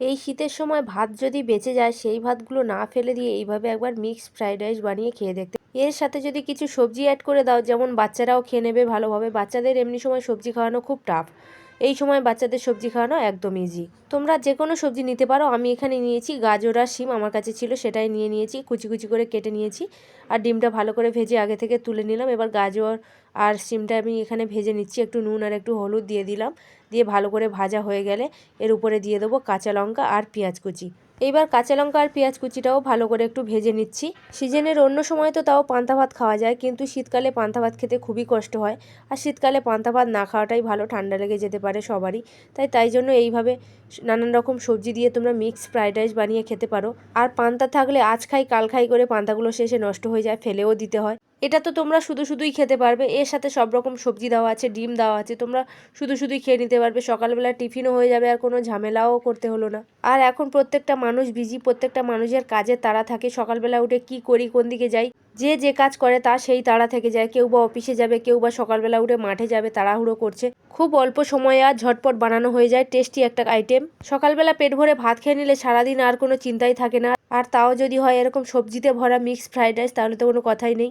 এই শীতের সময় ভাত যদি বেঁচে যায়, সেই ভাতগুলো না ফেলে দিয়ে এইভাবে একবার মিক্স ফ্রাইড রাইস বানিয়ে খেয়ে দেখতে। এর সাথে যদি কিছু সবজি অ্যাড করে দাও, যেমন বাচ্চারাও খেয়ে নেবে ভালোভাবে। বাচ্চাদের এমনি সময় সবজি খাওয়ানো খুব টাফ এই সময় বাচ্চাদের সবজি খাওয়ানো একদম ইজি তোমরা যে কোনো সবজি নিতে পারো, আমি এখানে নিয়েছি গাজর আর শিম আমার কাছে ছিল, সেটাই নিয়ে নিয়েছি, কুচি কুচি করে কেটে নিয়েছি। আর ডিমটা ভালো করে ভেজে আগে থেকে তুলে নিলাম। এবার গাজর আর শিমটা আমি এখানে ভেজে নিচ্ছি, একটু নুন আর একটু হলুদ দিয়ে দিলাম। দিয়ে ভালো করে ভাজা হয়ে গেলে এর উপরে দিয়ে দেবো কাঁচা লঙ্কা আর পেঁয়াজ কুচি। এইবার কাঁচা লঙ্কা আর পেঁয়াজ কুচিটাও ভালো করে একটু ভেজে নিচ্ছি। সিজনের অন্য সময় তো তাও পান্তা ভাত খাওয়া যায়, কিন্তু শীতকালে পান্তা ভাত খেতে খুবই কষ্ট হয়। আর শীতকালে পান্তা ভাত না খাওয়াটাই ভালো, ঠান্ডা লেগে যেতে পারে সবারই। তাই তাই জন্য এইভাবে নানান রকম সবজি দিয়ে তোমরা মিক্স ফ্রাইড রাইস বানিয়ে খেতে পারো। আর পান্তা থাকলে আজ খাই, কাল খাই করে পান্তাগুলো শেষে নষ্ট হয়ে যায়, ফেলেও দিতে হয়। এটা তো তোমরা শুধু শুধুই খেতে পারবে। এর সাথে সব রকম সবজি দেওয়া আছে, ডিম দেওয়া আছে। তোমরা শুধু শুধুই খেয়ে নিতে পারবে। সকালবেলা টিফিনও হয়ে যাবে, আর কোনো ঝামেলাও করতে হলো না। আর এখন প্রত্যেকটা মানুষ বিজি প্রত্যেকটা মানুষের কাজের তারা থাকে। সকালবেলা উঠে কি করি, কোন দিকে যাই? যে যে কাজ করে তা সেই তাড়া থেকে যায়। কেউ বা অফিসে যাবে, কেউ বা সকালবেলা উঠে মাঠে যাবে, তাড়াহুড়ো করছে। খুব অল্প সময়ে আর ঝটপট বানানো হয়ে যায় টেস্টি একটা আইটেম সকালবেলা পেট ভরে ভাত খেয়ে নিলে সারাদিন আর কোনো চিন্তাই থাকে না। আর তাও যদি হয় এরকম সবজিতে ভরা মিক্স ফ্রাইড রাইস তাহলে তো কোনো কথাই নেই।